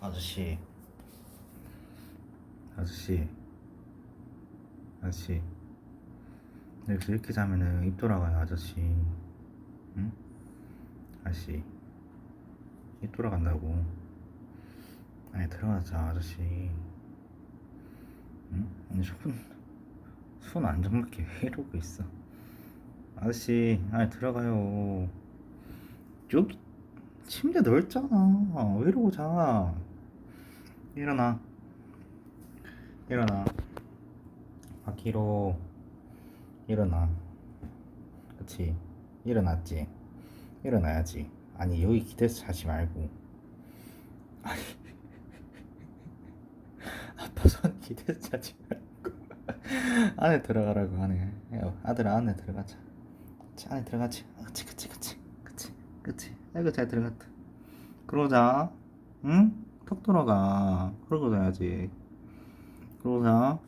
아저씨. 아저씨. 아저씨. 여기서 이렇게 자면은 입 돌아가요 아저씨. 응? 아저씨. 입 돌아간다고. 아니 들어가자 아저씨. 응? 아니 손손 안정맞게 왜 이러고 있어. 아저씨 아니 들어가요. 여기 침대 넓잖아. 왜 이러고 자 일어나. 일어나. 바퀴로 일어나. 그치? 일어났지? 일어나야지. 아니 여기 기대서 자지 말고. 아니. 아빠 손 기대서 자지 말고. 안에 들어가라고 야, 아들아 안에 들어가자. 그치? 안에 들어가지. 그치 그치 그치. 그치 그치. 아이고 잘 들어갔다. 그러자. 응? 턱 돌아가. 그러고 자야지. 그러고 자